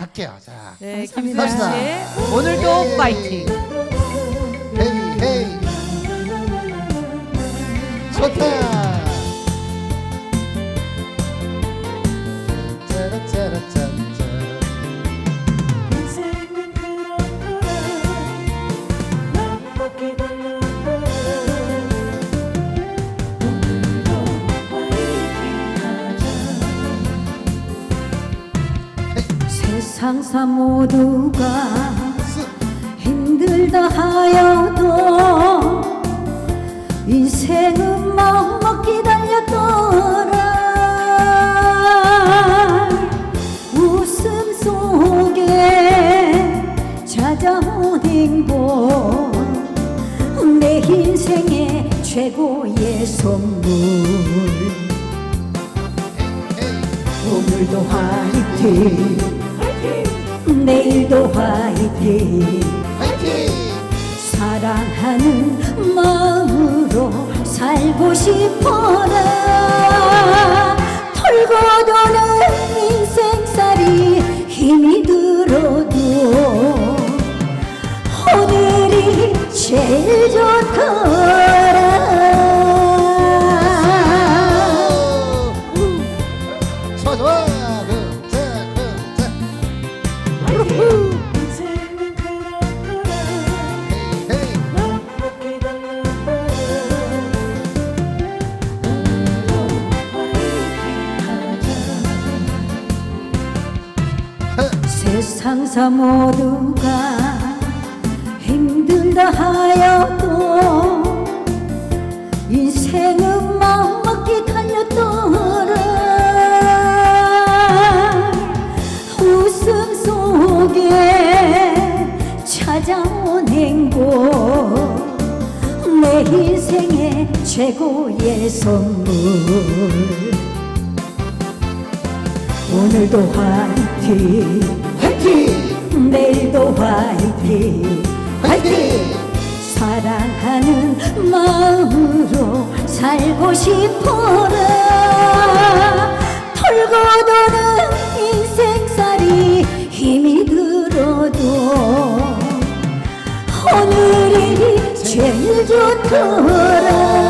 갈게요. 자, 네, 감사합니다. 김수현 씨 오늘도 예. 파이팅. 헤이 헤이. 상사 모두가 힘들다 하여도 인생은 맘먹기 달렸더라. 웃음 속에 찾아온 행복 내 인생의 최고의 선물. 오늘도 화이팅 내일도 화이팅. 화이팅! 사랑하는 마음으로 살고 싶어라. 털고 도는 인생살이 힘이 들어도 오늘이 제일 좋더 세상사 모두가 힘들다 하여도 인생은 마음먹기 달렸더라 웃음 속에 찾아온 행복. 내 인생의 최고의 선물. 오늘도 화이팅 화이팅! 내일도 화이팅 화이팅! 사랑하는 마음으로 살고 싶어라 털고 도는 인생살이 힘이 들어도 오늘이 제일 좋더라